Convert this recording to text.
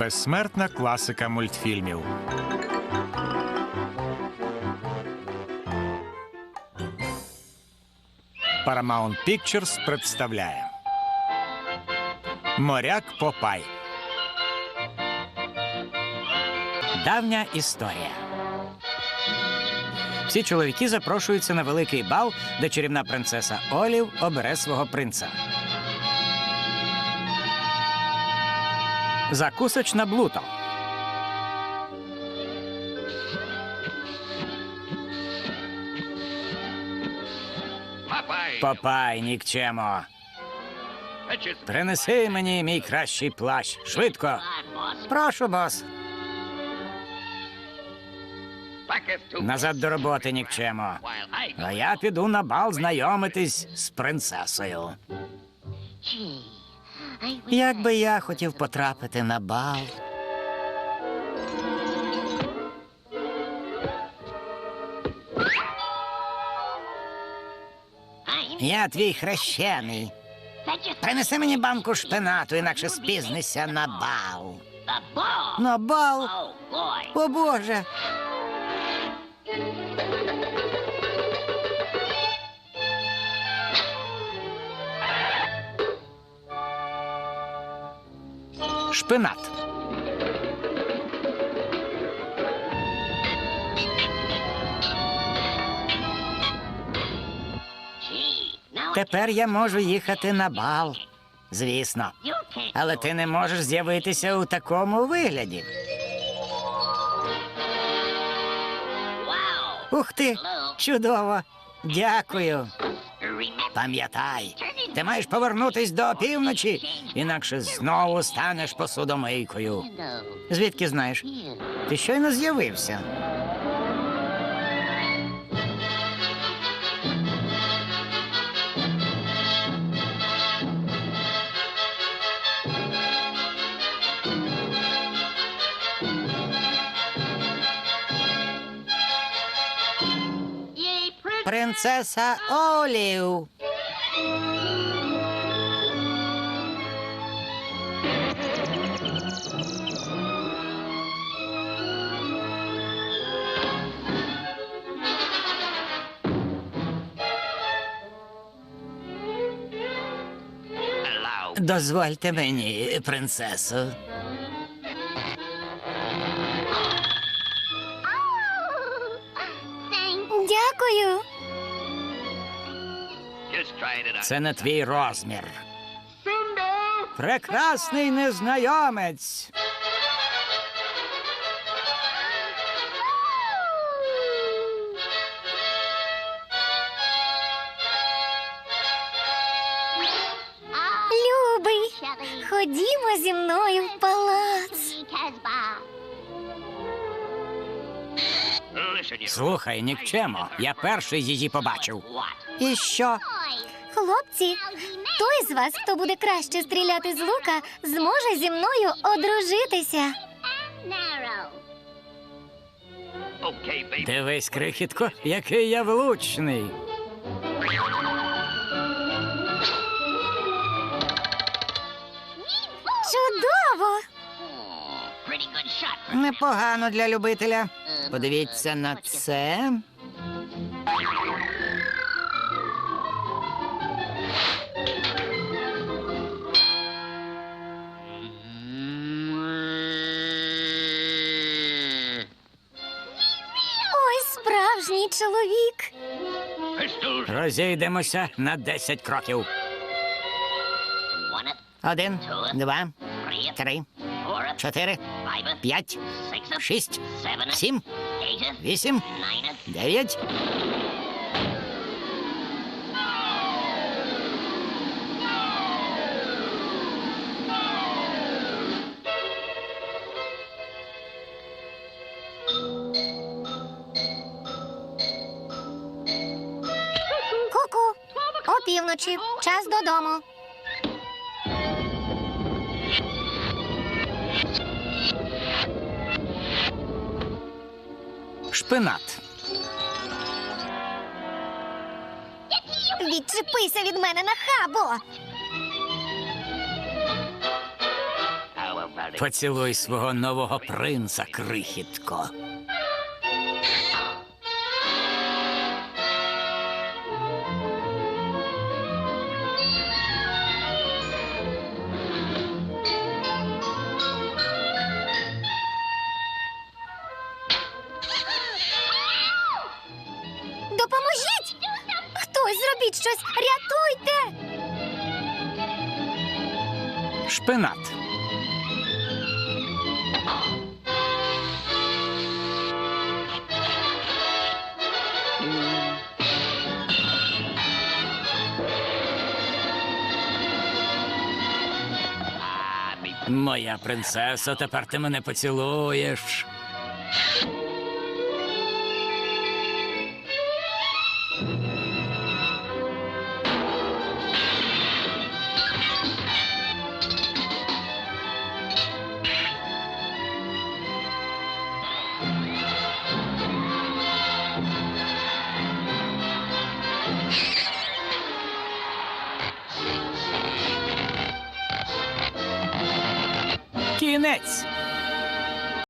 Безсмертна класика мультфільмів. Paramount Pictures представляє Моряк Попай. Давня історія. Всі чоловіки запрошуються на великий бал, де чарівна принцеса Олів обере свого принца. Закусочна блуто. Попай, нікчемо. Принеси мені мій кращий плащ. Швидко. Прошу, бос. Назад до роботи, нікчемо. А я піду на бал знайомитись з принцесою. Як би я хотів потрапити на бал. Я твій хрещений. Принеси мені банку шпинату, інакше спізнися на бал. На бал? О Боже. Шпинат. Тепер я можу їхати на бал. Звісно. Але ти не можеш з'явитися у такому вигляді. Ух ти! Чудово! Дякую. Пам'ятай, ти маєш повернутись до півночі, інакше знову станеш посудомийкою. Звідки знаєш? Ти щойно з'явився. Принцеса Олів. Дозвольте мені, принцесо. Дякую. Це не твій розмір. Прекрасний незнайомець. Ходімо зі мною в палац. Слухай, нікчемо. Я перший її побачив. І що? Хлопці, той з вас, хто буде краще стріляти з лука, зможе зі мною одружитися. Дивись, крихітко, який я влучний. Чудово! Непогано для любителя. Подивіться на це. Ой, справжній чоловік. Розійдемося на 10 кроків. Один, два, три, чотири, п'ять, шість, сім, вісім, дев'ять. Ку-ку. Опівночі. Час додому. Шпинат. Відчепися від мене на хабо. Поцілуй свого нового принца, крихітко. Хтось зробіть щось! Рятуйте! Шпинат. Моя принцесо, тепер ти мене поцілуєш. see you next.